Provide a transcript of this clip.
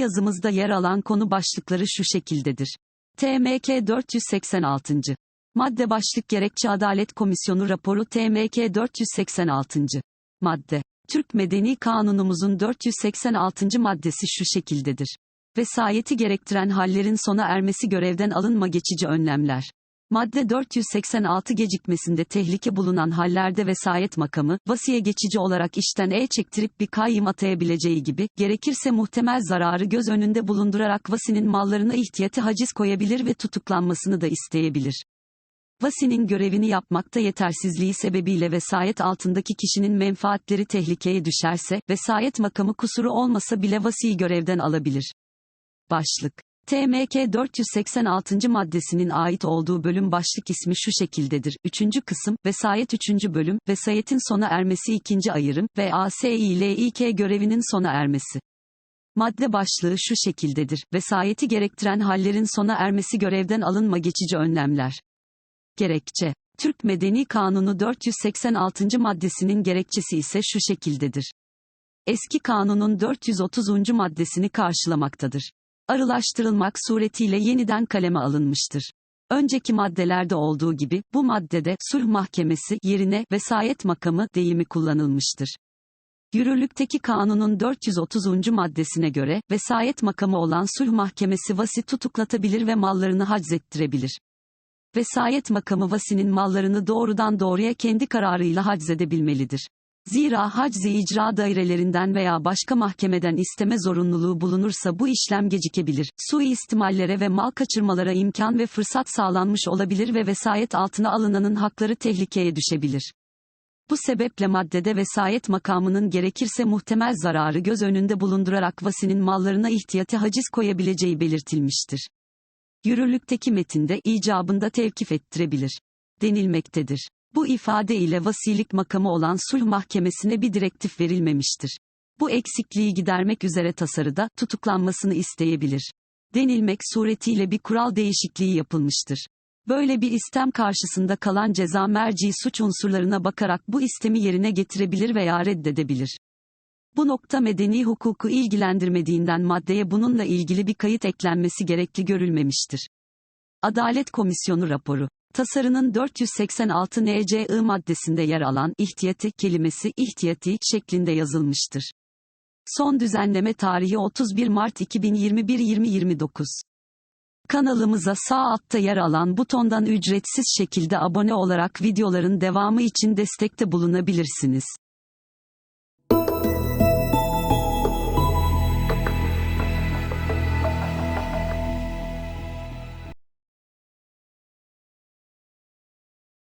yazımızda yer alan konu başlıkları şu şekildedir. TMK 486. Madde başlık gerekçe Adalet Komisyonu raporu TMK 486. Madde. Türk Medeni Kanunumuzun 486. maddesi şu şekildedir. Vesayeti gerektiren hallerin sona ermesi görevden alınma geçici önlemler. Madde 486 gecikmesinde tehlike bulunan hallerde vesayet makamı, vasiye geçici olarak işten el çektirip bir kayyım atayabileceği gibi, gerekirse muhtemel zararı göz önünde bulundurarak vasinin mallarına ihtiyati haciz koyabilir ve tutuklanmasını da isteyebilir. Vasinin görevini yapmakta yetersizliği sebebiyle vesayet altındaki kişinin menfaatleri tehlikeye düşerse, vesayet makamı kusuru olmasa bile vasiyi görevden alabilir. Başlık TMK 486. maddesinin ait olduğu bölüm başlık ismi şu şekildedir. 3. kısım, Vesayet 3. bölüm, Vesayetin sona ermesi 2. ayırım, ve ASİLİK görevinin sona ermesi. Madde başlığı şu şekildedir. Vesayeti gerektiren hallerin sona ermesi görevden alınma geçici önlemler. Gerekçe. Türk Medeni Kanunu 486. maddesinin gerekçesi ise şu şekildedir. Eski kanunun 430. maddesini karşılamaktadır arılaştırılmak suretiyle yeniden kaleme alınmıştır. Önceki maddelerde olduğu gibi, bu maddede, sulh mahkemesi yerine, vesayet makamı deyimi kullanılmıştır. Yürürlükteki kanunun 430. maddesine göre, vesayet makamı olan sulh mahkemesi vasi tutuklatabilir ve mallarını haczettirebilir. Vesayet makamı vasinin mallarını doğrudan doğruya kendi kararıyla haczedebilmelidir. Zira haczi icra dairelerinden veya başka mahkemeden isteme zorunluluğu bulunursa bu işlem gecikebilir. Suistimallere ve mal kaçırmalara imkan ve fırsat sağlanmış olabilir ve vesayet altına alınanın hakları tehlikeye düşebilir. Bu sebeple maddede vesayet makamının gerekirse muhtemel zararı göz önünde bulundurarak vasinin mallarına ihtiyati haciz koyabileceği belirtilmiştir. Yürürlükteki metinde icabında tevkif ettirebilir. Denilmektedir. Bu ifade ile vasilik makamı olan sulh mahkemesine bir direktif verilmemiştir. Bu eksikliği gidermek üzere tasarıda tutuklanmasını isteyebilir. Denilmek suretiyle bir kural değişikliği yapılmıştır. Böyle bir istem karşısında kalan ceza merci suç unsurlarına bakarak bu istemi yerine getirebilir veya reddedebilir. Bu nokta medeni hukuku ilgilendirmediğinden maddeye bununla ilgili bir kayıt eklenmesi gerekli görülmemiştir. Adalet Komisyonu raporu Tasarının 486 NCI maddesinde yer alan ihtiyati kelimesi ihtiyati şeklinde yazılmıştır. Son düzenleme tarihi 31 Mart 2021-2029. Kanalımıza sağ altta yer alan butondan ücretsiz şekilde abone olarak videoların devamı için destekte bulunabilirsiniz.